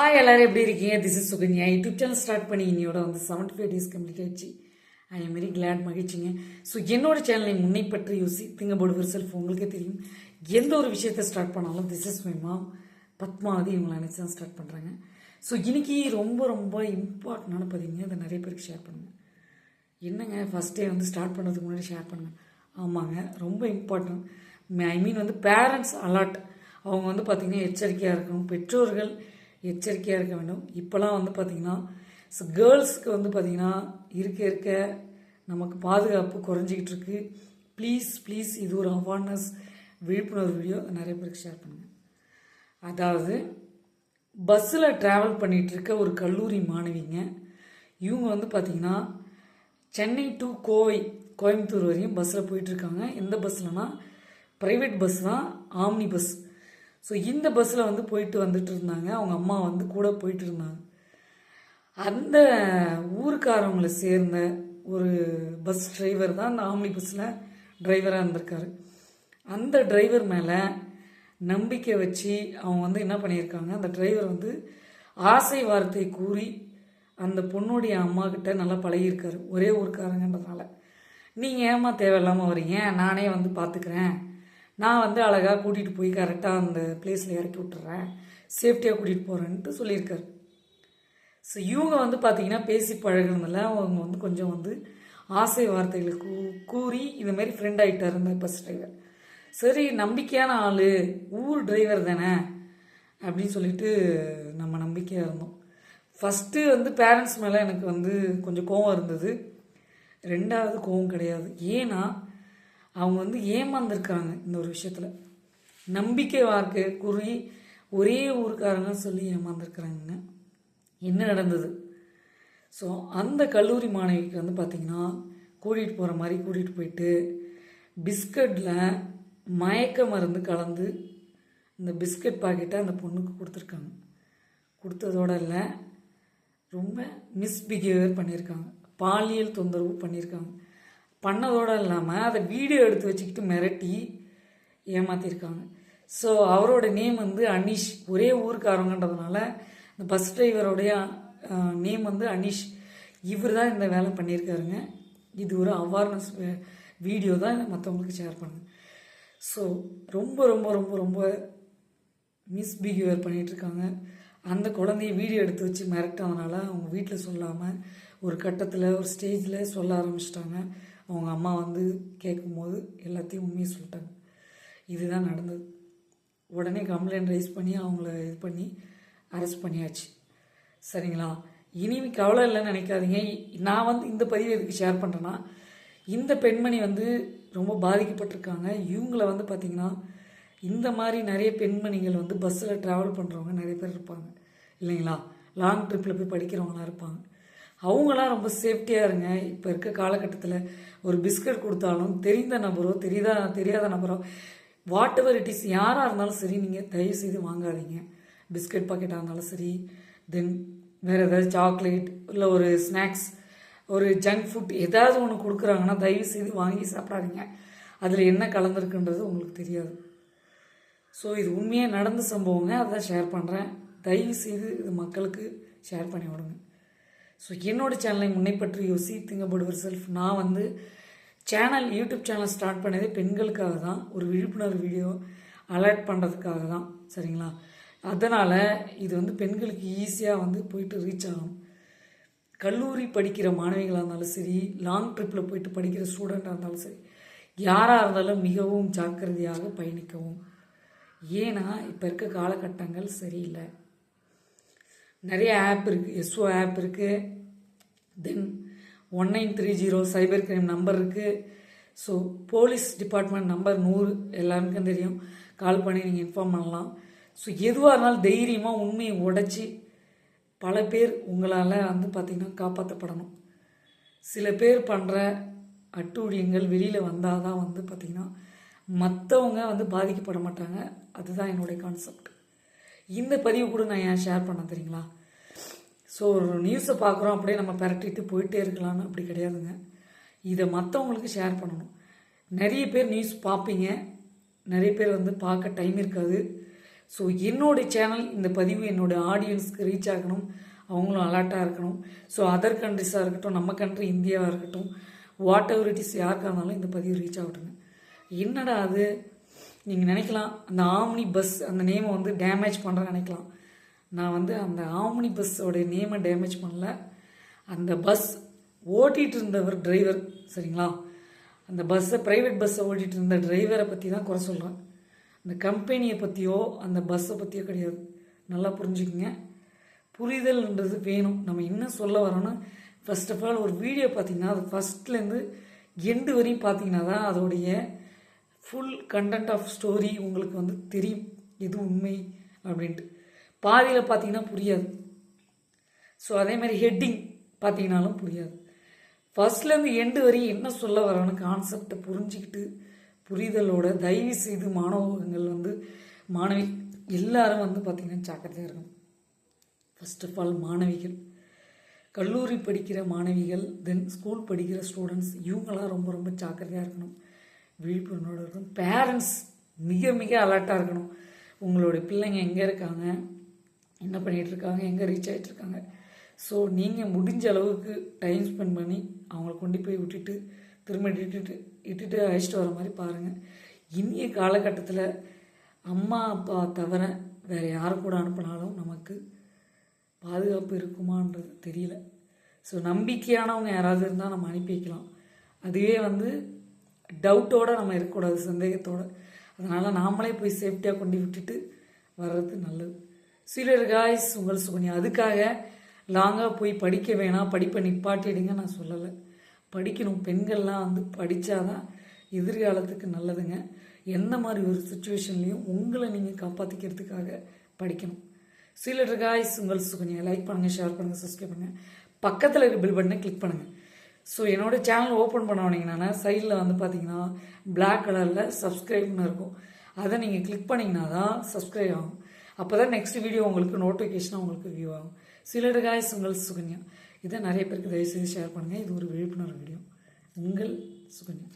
Hi எல்லோரும் எப்படி இருக்கீங்க? This is Sukanya YouTube channel start பண்ணி இன்னையோட வந்து செவன்டி ஃபைவ் டேஸ் கம்ப்ளீட் ஆயிடுச்சு. ஐ எம் வெரி கிளாட் மகிழ்ச்சிங்க. ஸோ என்னோட சேனலை முன்னை பற்றி யோசி திங்க போடுவர் செல்ஃப் உங்களுக்கே தெரியும். எந்த ஒரு விஷயத்தை ஸ்டார்ட் பண்ணாலும் this is my mom Padmavathi இவங்களை நினச்சி தான் ஸ்டார்ட் பண்ணுறாங்க ஸோ இன்றைக்கி ரொம்ப ரொம்ப இம்பார்ட்டண்டான பதிவுங்க. அதை நிறைய பேருக்கு ஷேர் பண்ணுங்கள் என்னங்க ஃபஸ்ட் டே வந்து ஸ்டார்ட் பண்ணுறதுக்கு முன்னாடி ஷேர் பண்ணுங்க. ஆமாங்க ரொம்ப இம்பார்ட்டன்ட் ஐ மீன் வந்து பேரண்ட்ஸ் அலர்ட் அவங்க வந்து பார்த்திங்கன்னா எச்சரிக்கையாக இருக்கணும். பெற்றோர்கள் எச்சரிக்கையாக இருக்க வேண்டும். இப்போலாம் வந்து பார்த்திங்கன்னா ஸோ கேர்ள்ஸ்க்கு வந்து பார்த்திங்கன்னா இருக்க இருக்க நமக்கு பாதுகாப்பு குறைஞ்சிக்கிட்டு இருக்கு. ப்ளீஸ் ப்ளீஸ் இது ஒரு அவேர்னஸ் விழிப்புணர்வு வீடியோ நிறைய பேருக்கு ஷேர் பண்ணுங்கள் அதாவது பஸ்ஸில் ட்ராவல் பண்ணிகிட்ருக்க ஒரு கல்லூரி மாணவிங்க இவங்க வந்து பார்த்திங்கன்னா சென்னை டு கோவை கோயம்புத்தூர் வரையும் பஸ்ஸில் போயிட்டுருக்காங்க எந்த பஸ்லனா ப்ரைவேட் பஸ் தான் ஆம்னி பஸ் ஸோ இந்த பஸ்ஸில் வந்து போயிட்டு வந்துட்டு இருந்தாங்க. அவங்க அம்மா வந்து கூட போயிட்டு இருந்தாங்க. அந்த ஊருக்காரவங்களை சேர்ந்த ஒரு பஸ் டிரைவர் தான் அந்த ஆம்னி பஸ்ஸில் டிரைவராக இருந்திருக்காரு. அந்த டிரைவர் மேலே நம்பிக்கை வச்சு அவங்க வந்து என்ன பண்ணியிருக்காங்க? அந்த டிரைவர் வந்து ஆசை வார்த்தை கூறி அந்த பொண்ணுடைய அம்மா கிட்ட நல்லா பழகியிருக்காரு. ஒரே ஊருக்காரங்கன்றதுனால. நீங்கள் ஏமா தேவையில்லாமல் வரீங்க நானே வந்து பார்த்துக்கிறேன் நான் வந்து அழகாக கூட்டிகிட்டு போய் கரெக்டாக அந்த பிளேஸில் இறக்கி விட்டுறேன். சேஃப்டியாக கூட்டிகிட்டு போகிறேன்ட்டு சொல்லியிருக்காரு. ஸோ இவங்க வந்து பார்த்தீங்கன்னா பேசி பழகினதில் அவங்க வந்து கொஞ்சம் வந்து ஆசை வார்த்தைகளை கூ கூறி இந்த மாதிரி ஃப்ரெண்ட் ஆகிட்டார் இந்த பஸ் டிரைவர் சரி நம்பிக்கையான ஆள் ஊர் டிரைவர் தானே அப்படின்னு சொல்லிட்டு நம்ம நம்பிக்கையாக இருந்தோம். ஃபஸ்ட்டு வந்து பேரண்ட்ஸ் மேலே எனக்கு வந்து கொஞ்சம் கோவம் இருந்தது. ரெண்டாவது கோவம் கிடையாது. ஏன்னா அவங்க வந்து ஏமாந்துருக்காங்க இந்த ஒரு விஷயத்தில். நம்பிக்கை வார்க்கை கூறி ஒரே ஊருக்காரங்க சொல்லி ஏமாந்துருக்குறாங்க என்ன நடந்தது? ஸோ அந்த கல்லூரி மாணவிக்கு வந்து பார்த்திங்கன்னா கூட்டிகிட்டு போகிற மாதிரி கூட்டிகிட்டு போயிட்டு பிஸ்கட்டில் மயக்க மருந்து கலந்து இந்த பிஸ்கட் பாக்கெட்டை அந்த பொண்ணுக்கு கொடுத்துருக்காங்க. கொடுத்ததோட இல்லை ரொம்ப மிஸ்பிஹேவியர் பண்ணியிருக்காங்க பாலியல் தொந்தரவு பண்ணியிருக்காங்க பண்ணதோடு இல்லாமல் அதை வீடியோ எடுத்து வச்சுக்கிட்டு மிரட்டி ஏமாற்றிருக்காங்க ஸோ அவரோட நேம் வந்து அனீஷ். ஒரே ஊருக்காரங்கன்றதுனால இந்த பஸ் டிரைவருடைய நேம் வந்து அனீஷ். இவர் தான் இந்த வேலை பண்ணியிருக்காருங்க. இது ஒரு அவேர்னஸ் வீடியோ தான் மற்றவங்களுக்கு ஷேர் பண்ணுங்க ஸோ ரொம்ப ரொம்ப ரொம்ப ரொம்ப மிஸ்பிஹேவியர் பண்ணிகிட்ருக்காங்க அந்த குழந்தைய வீடியோ எடுத்து வச்சு மிரட்டதுனால அவங்க வீட்டில் சொல்லாமல் ஒரு கட்டத்தில் ஒரு ஸ்டேஜில் சொல்ல ஆரம்பிச்சிட்டாங்க. அவங்க அம்மா வந்து கேட்கும்போது எல்லாத்தையும் உண்மையை சொல்லிட்டாங்க. இதுதான் நடந்தது. உடனே கம்ப்ளைண்ட் ரைஸ் பண்ணி அவங்கள இது பண்ணி அரெஸ்ட் பண்ணியாச்சு. சரிங்களா? இனிமே கவலை இல்லைன்னு நினைக்காதீங்க. நான் வந்து இந்த பதிவு எதுக்கு ஷேர் பண்ணுறேன்னா இந்த பெண்மணி வந்து ரொம்ப பாதிக்கப்பட்டிருக்காங்க. இவங்கள வந்து பார்த்திங்கன்னா இந்த மாதிரி நிறைய பெண்மணிகள் வந்து பஸ்ஸில் ட்ராவல் பண்ணுறவங்க நிறைய பேர் இருப்பாங்க. இல்லைங்களா? லாங் ட்ரிப்பில் போய் படிக்கிறவங்களாம் இருப்பாங்க. அவங்களாம் ரொம்ப சேஃப்டியாக இருங்க. இப்போ இருக்க காலகட்டத்தில் ஒரு பிஸ்கட் கொடுத்தாலும் தெரிந்த நபரோ தெரியாத தெரியாத நபரோ வாட் எவர் இட் இஸ் யாராக இருந்தாலும் சரி நீங்கள் தயவு செய்து வாங்காதீங்க. பிஸ்கட் பாக்கெட்டாக இருந்தாலும் சரி தென் வேறு ஏதாவது சாக்லேட் இல்லை ஒரு ஸ்நாக்ஸ் ஒரு ஜங்க் ஃபுட் ஏதாவது ஒன்று கொடுக்குறாங்கன்னா தயவு செய்து வாங்கி சாப்பிடாதீங்க. அதில் என்ன கலந்துருக்குன்றது உங்களுக்கு தெரியாது. ஸோ இது உண்மையாக நடந்த சம்பவங்க அதை ஷேர் பண்ணுறேன் தயவு செய்து இது மக்களுக்கு ஷேர் பண்ணி விடுங்க. ஸோ என்னோட சேனலை முன்னை பற்றி யோசி திங்கப்படுவர் செல்ஃப் நான் வந்து சேனல் யூடியூப் சேனல் ஸ்டார்ட் பண்ணதே பெண்களுக்காக தான். ஒரு விழிப்புணர்வு வீடியோ அலர்ட் பண்ணுறதுக்காக தான். சரிங்களா? அதனால் இது வந்து பெண்களுக்கு ஈஸியாக வந்து போயிட்டு ரீச் ஆகும். கல்லூரி படிக்கிற மாணவிகளாக இருந்தாலும் சரி லாங் ட்ரிப்பில் போயிட்டு படிக்கிற ஸ்டூடெண்ட்டாக இருந்தாலும் சரி யாராக இருந்தாலும் மிகவும் ஜாக்கிரதையாக பயணிக்கவும். ஏன்னா இப்போ இருக்க காலகட்டங்கள் சரியில்லை. நிறைய ஆப் இருக்குது எஸ்ஓ ஆப் இருக்குது then one nine three zero cyber crime number இருக்குது ஸோ போலீஸ் டிபார்ட்மெண்ட் நம்பர் நூறு எல்லாருக்கும் தெரியும். கால் பண்ணி நீங்கள் இன்ஃபார்ம் பண்ணலாம். ஸோ எதுவாக இருந்தாலும் தைரியமாக உண்மையை உடைச்சி பல பேர் உங்களால் வந்து பார்த்திங்கன்னா காப்பாற்றப்படணும் சில பேர் பண்ணுற அட்டூழியங்கள் வெளியில் வந்தால் தான் வந்து பார்த்திங்கன்னா மற்றவங்க வந்து பாதிக்கப்பட மாட்டாங்க. அதுதான் என்னுடைய கான்செப்ட் இந்த பதிவு கூட நான் ஏன் ஷேர் பண்ண தெரியுங்களா? ஸோ ஒரு நியூஸை பார்க்குறோம் அப்படியே நம்ம பரட்டிட்டு போயிட்டே இருக்கலாம்னு அப்படி கிடையாதுங்க. இதை மற்றவங்களுக்கு ஷேர் பண்ணணும். நிறைய பேர் நியூஸ் பார்ப்பீங்க. நிறைய பேர் வந்து பார்க்க டைம் இருக்காது. ஸோ என்னோட சேனல் இந்த பதிவு என்னோட ஆடியன்ஸ்க்கு ரீச் ஆகணும். அவங்களும் அலர்ட்டாக இருக்கணும். ஸோ அதர் கண்ட்ரிஸாக இருக்கட்டும் நம்ம கண்ட்ரி இந்தியாவாக இருக்கட்டும் வாட் எவர் இட் இஸ் யாருக்காக இருந்தாலும் இந்த பதிவு ரீச் ஆகட்டுங்க. என்னடா அது? நீங்கள் நினைக்கலாம் அந்த ஆம்னி பஸ் அந்த நேமை வந்து டேமேஜ் பண்ணுற நினைக்கலாம். நான் வந்து அந்த ஆம்னி பஸ்ஸோட நேமை டேமேஜ் பண்ணல. அந்த பஸ் ஓட்டிகிட்டு இருந்தவர் டிரைவர் சரிங்களா? அந்த பஸ்ஸை ப்ரைவேட் பஸ்ஸை ஓட்டிகிட்டு இருந்த டிரைவரை பற்றி தான் குறை சொல்கிறேன் அந்த கம்பெனியை பற்றியோ அந்த பஸ்ஸை பற்றியோ கிடையாது. நல்லா புரிஞ்சுக்குங்க. புரிதல்ன்றது வேணும். நம்ம என்ன சொல்ல வரோன்னா ஃபர்ஸ்ட் ஆஃப் ஆல் ஒரு வீடியோ பார்த்தீங்கன்னா அது ஃபஸ்ட்லேருந்து எண்டு வரையும் பார்த்தீங்கன்னா தான் அதோடைய ஃபுல் கண்டென்ட் ஆஃப் ஸ்டோரி உங்களுக்கு வந்து தெரியும். எது உண்மை அப்படின்ட்டு. பாதியில் பார்த்தீங்கன்னா புரியாது. ஸோ அதே மாதிரி ஹெட்டிங் பார்த்தீங்கனாலும் புரியாது. ஃபர்ஸ்ட்லேருந்து எண்டு வரையும் என்ன சொல்ல வரோன்னு கான்செப்டை புரிஞ்சுக்கிட்டு புரிதலோட தயவு செய்து மாணவர்கள் வந்து மாணவி எல்லாரும் வந்து பார்த்திங்கன்னா ஜாக்கிரதையாக இருக்கணும். ஃபர்ஸ்ட் ஆஃப் ஆல் மாணவிகள். கல்லூரி படிக்கிற மாணவிகள் தென் ஸ்கூல் படிக்கிற ஸ்டூடெண்ட்ஸ் இவங்களாம் ரொம்ப ரொம்ப ஜாக்கிரதையாக இருக்கணும். விழிப்புணர்வோடு இருக்கணும். பேரண்ட்ஸ் மிக மிக அலர்ட்டாக இருக்கணும். உங்களுடைய பிள்ளைங்க எங்கே இருக்காங்க? என்ன பண்ணிகிட்டு இருக்காங்க எங்கே ரீச் ஆகிட்டு இருக்காங்க ஸோ நீங்கள் முடிஞ்ச அளவுக்கு டைம் ஸ்பெண்ட் பண்ணி அவங்கள கொண்டு போய் விட்டுட்டு திரும்ப இட்டுட்டு இட்டுட்டு அழைச்சிட்டு வர மாதிரி பாருங்கள் இனிய காலகட்டத்தில் அம்மா அப்பா தவிர வேறு யார் கூட அனுப்பினாலும் நமக்கு பாதுகாப்பு இருக்குமான்றது தெரியல. ஸோ நம்பிக்கையானவங்க யாராவது இருந்தால் நம்ம அனுப்பி வைக்கலாம். அதுவே வந்து டவுட்டோடு நம்ம இருக்கக்கூடாது சந்தேகத்தோடு. அதனால் நாமளே போய் சேஃப்டியாக கொண்டு விட்டுட்டு வர்றது நல்லது. சிலர் காய்ஸ் உங்கள் சுகன்யா அதுக்காக லாங்காக போய் படிக்க வேணாம். படிப்பை நிப்பாட்டிடுங்க நான் சொல்லலை. படிக்கணும். பெண்கள்லாம் வந்து படித்தாதான் எதிர்காலத்துக்கு நல்லதுங்க. எந்த மாதிரி ஒரு சுச்சுவேஷன்லேயும் உங்களை நீங்கள் காப்பாற்றிக்கிறதுக்காக படிக்கணும். சிலர் காய்ஸ் உங்கள் சுகன்யா லைக் பண்ணுங்கள் ஷேர் பண்ணுங்கள் சப்ஸ்கிரைப் பண்ணுங்கள் பக்கத்தில் இருக்க பில் பட்டனை கிளிக் பண்ணுங்கள் ஸோ என்னோட சேனல் ஓப்பன் பண்ண உடனீங்கன்னா சைடில் வந்து பார்த்தீங்கன்னா பிளாக் கலரில் சப்ஸ்கிரைப்னு இருக்கும். அதை நீங்கள் கிளிக் பண்ணிங்கன்னா தான் சப்ஸ்கிரைப் ஆகும். அப்போ தான் நெக்ஸ்ட் வீடியோ உங்களுக்கு நோட்டிஃபிகேஷனாக உங்களுக்கு வியூ ஆகும். சிலர் காய்ஸ் உங்கள் சுகன்யா. இதை நிறைய பேருக்கு தயவுசெய்து ஷேர் பண்ணுங்கள் இது ஒரு விழிப்புணர்வு வீடியோ உங்கள் சுகன்யா.